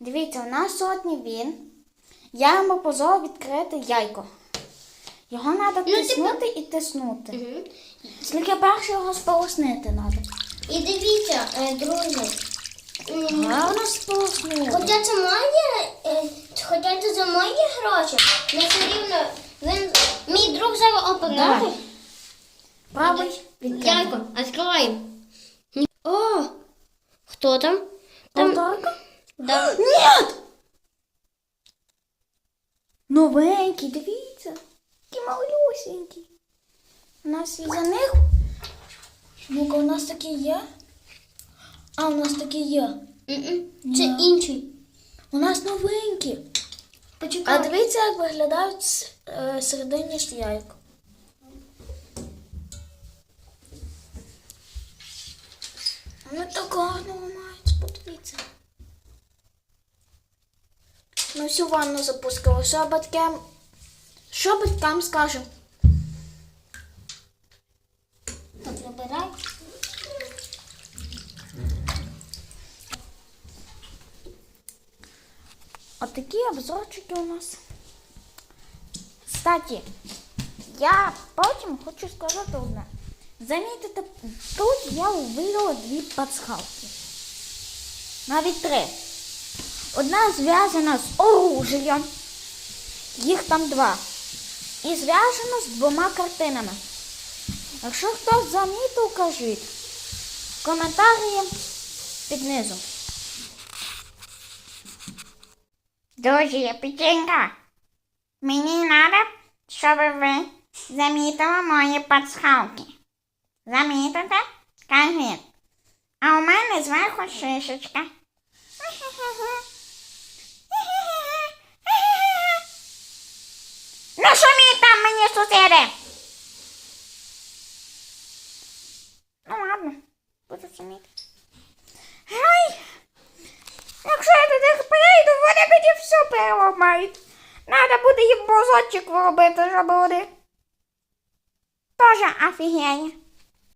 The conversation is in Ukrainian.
Дивіться, у нас сьогодні він. Я йому позволив відкрити яйко. Його треба типу- тиснути і тиснути. Угу. Тільки перше його сполоснити треба. І дивіться, е, друзі. Гарно сполоснути. Хоча це мої, е, хоча це за мої гроші, не все рівно він мій друг зараз опинає. Правий відкрити. Яйко, відкриваємо. О, хто там? Там Повторка? Да. Ні! Новенький, дивіться. Такі малюсенькі. У нас і за них. Ну-ка, у нас такі є. А, у нас такі є. Це Ні. інший. У нас новенькі. А Почекай. дивіться, як виглядають с- е, середині ж яйко. Вони так гарно ламаються, Ми всю ванну запускали. Що батькам, що батькам скажемо? Так, вибирай. Отакі обзорчики у нас. Кстати, я потім хочу сказати одне. Замітите, тут я вивела дві пасхалки. Навіть три. Одна зв'язана з оружієм. Їх там два. І зв'язана з двома картинами. Якщо хтось замітив, кажіть. В коментарі під низом. Друзі, печенька. Мені треба, щоб ви замітили мої пасхалки. Замітите? Кажіть. А у мене зверху шишечка. Ну що там мені сусіди? Ну ладно, буду саміти. Ай! Якщо я туди прийду, вони мені все переламають. Надо буде їм бозочок робити, щоб вони Тоже офігенні.